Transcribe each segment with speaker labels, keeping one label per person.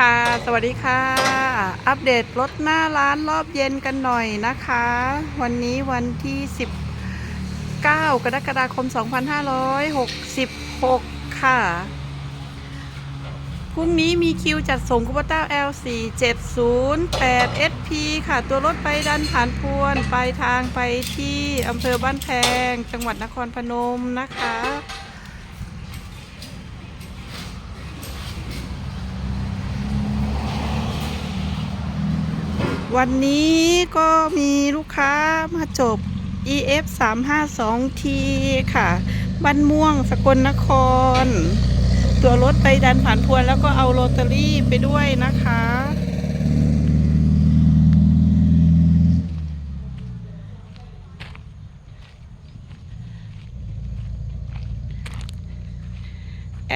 Speaker 1: ค่ะ สวัสดีค่ะ อัปเดตรถหน้าร้านรอบเย็นกันหน่อยนะคะ วันนี้วันที่ 19 กรกฎาคม 2566 ค่ะ พรุ่งนี้มีคิวจัดส่งคูปต้า L470 SP ค่ะ ตัวรถไปดันผ่านพวน ไปทางไปที่อำเภอบ้านแพง จังหวัดนครพนมนะคะ วันนี้ก็มีลูกค้ามาจบ EF 352 T ค่ะบ้านม่วงสกลนคร ตัวรถไปดันผ่านพวนแล้วก็เอาโรตารี่ไปด้วยนะคะ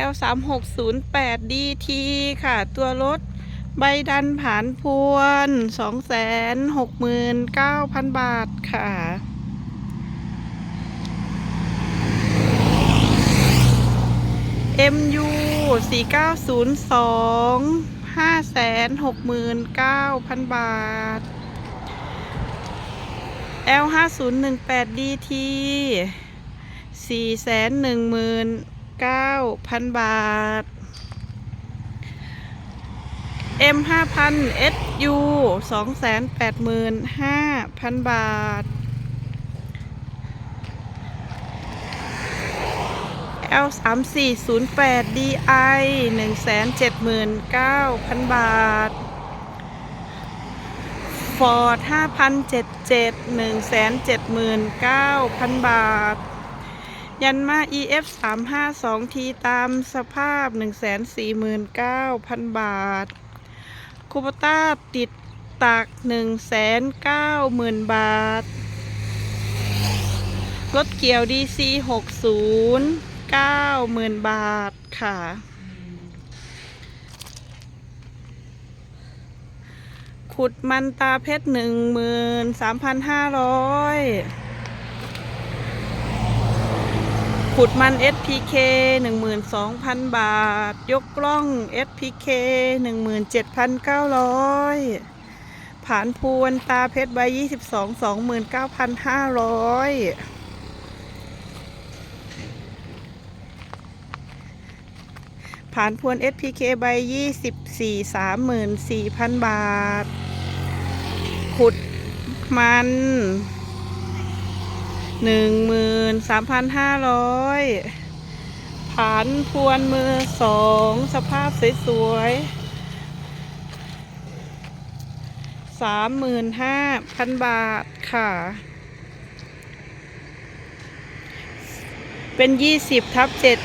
Speaker 1: L 3 6 0 8 DT ค่ะ ตัวรถ ใบดันผานพวนสองแสนหกหมื่นเก้าพันบาทค่ะเอ็มยูสี่เก้าศูนย์สองห้าแสนหกหมื่นเก้าพันบาท L ห้าศูนย์หนึ่งแปดดีทีสี่แสนหนึ่งหมื่นเก้าพันบาท M 5000 SU 285,000 บาท L 3408 DI 179,000 บาท Ford 5077 179,000 บาท ยันมา EF 352ทีตามสภาพ 149,000 บาท คูปต้าติดตัก190,000บาท รถเกี่ยว DC 60 90,000บาทค่ะ ขุดมันตาเพชรหนึ่งหมื่นสามพันห้าร้อย ขุดมัน SPK หนึ่งหมื่นสองพันบาท ยกกล้อง SPK หนึ่งหมื่นเจ็ดพันเก้าร้อยผ่านพวนตาเพชรใบยี่สิบสองสองหมื่นเก้าพันห้าร้อยผ่านพวน SPK ใบยี่สิบสี่สามหมื่นสี่พันบาท ขุดมัน หนึ่งหมื่นสามพันห้าร้อยผ่านพวนมือสองสภาพสวยๆสามหมื่นห้าพันบาทค่ะ เป็นยี่สิบทับเจ็ด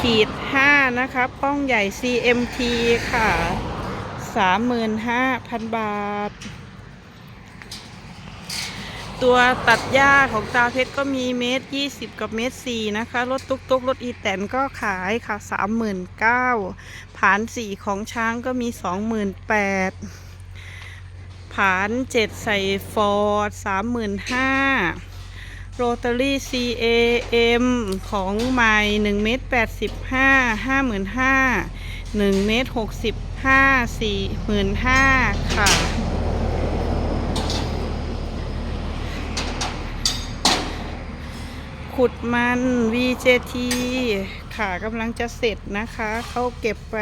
Speaker 1: ขีดห้านะคะป้องใหญ่ CMT ค่ะสามหมื่นห้าพันบาท ตัวตัดหญ้าของตาเพชรก็มีเมตรยี่สิบกับเมตรสี่นะคะรถตุกตุกรถอีแตนก็ขายค่ะสามหมื่นเก้าผานสี่ของช้างก็มีสองหมื่นแปดผานเจ็ดใส่ฟอร์ดสามหมื่นห้าโรตารี่ CAM ของใหม่หนึ่งเมตรแปดสิบห้าห้าหมื่นห้าหนึ่งเมตรหกสิบห้าสี่หมื่นห้าค่ะ ขุดมัน VJT ค่ะกำลังจะเสร็จนะคะ เขาเก็บไป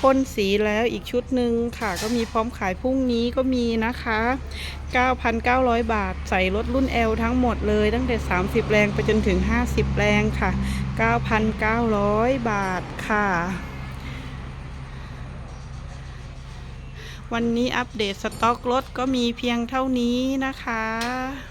Speaker 1: พ่นสีแล้วอีกชุดหนึ่งค่ะก็มีพร้อมขายพรุ่งนี้ก็มีนะคะ 9,900 บาท ใส่รถรุ่น L ทั้งหมดเลยตั้งแต่ 30 แรงไปจนถึง 50 แรงค่ะ 9,900 บาทค่ะ วันนี้อัปเดตสต็อกรถก็มีเพียงเท่านี้นะคะ